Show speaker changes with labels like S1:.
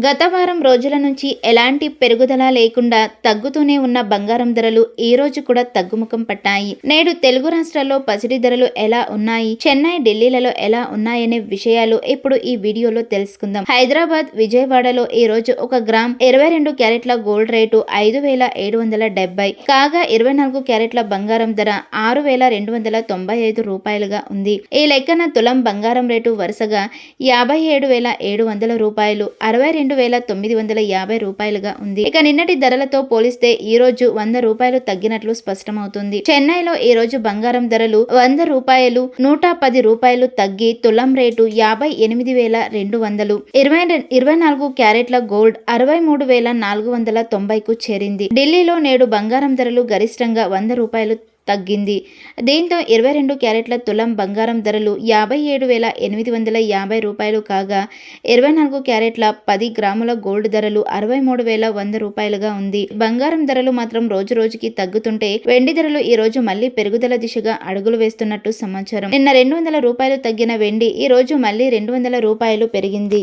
S1: గత వారం రోజుల నుంచి ఎలాంటి పెరుగుదల లేకుండా తగ్గుతూనే ఉన్న బంగారం ధరలు ఈ రోజు కూడా తగ్గుముఖం పట్టాయి. నేడు తెలుగు రాష్ట్రాల్లో పసిడి ధరలు ఎలా ఉన్నాయి? చెన్నై ఢిల్లీలలో ఎలా ఉన్నాయనే విషయాలు ఇప్పుడు ఈ వీడియోలో తెలుసుకుందాం. హైదరాబాద్ విజయవాడలో ఈ రోజు ఒక గ్రామ్ ఇరవై రెండు క్యారెట్ల గోల్డ్ రేటు ఐదు వేల ఏడు వందల డెబ్బై కాగా ఇరవై నాలుగు క్యారెట్ల బంగారం ధర ఆరు వేల రెండు వందల తొంభై ఐదు రూపాయలుగా ఉంది. ఈ లెక్కన తులం బంగారం రేటు వరుసగా యాభై ఏడు వేల ఏడు వందల రూపాయలు అరవై రెండు వేల తొమ్మిది వందల యాభై రూపాయలుగా ఉంది. ఇక నిన్నటి ధరలతో పోలిస్తే ఈ రోజు వంద రూపాయలు తగ్గినట్లు స్పష్టమవుతుంది. చెన్నైలో ఈ రోజు బంగారం ధరలు వంద రూపాయలు నూట పది రూపాయలు తగ్గి తులం రేటు యాభై ఎనిమిది వేల రెండు వందలు ఇరవై ఇరవై నాలుగు క్యారెట్ల గోల్డ్ అరవై మూడు వేల నాలుగు వందల తొంభైకు చేరింది. ఢిల్లీలో నేడు బంగారం ధరలు గరిష్టంగా వంద రూపాయలు తగ్గింది. దీంతో ఇరవై రెండు క్యారెట్ల తులం బంగారం ధరలు యాభై ఏడు వేల ఎనిమిది వందల యాభై రూపాయలు కాగా ఇరవై నాలుగు క్యారెట్ల పది గ్రాముల గోల్డ్ ధరలు అరవై మూడు వేల వంద రూపాయలుగా ఉంది. బంగారం ధరలు మాత్రం రోజు రోజుకి తగ్గుతుంటే వెండి ధరలు ఈ రోజు మళ్ళీ పెరుగుదల దిశగా అడుగులు వేస్తున్నట్టు సమాచారం. నిన్న రెండు వందల రూపాయలు తగ్గిన వెండి ఈ రోజు మళ్ళీ రెండు వందల రూపాయలు పెరిగింది.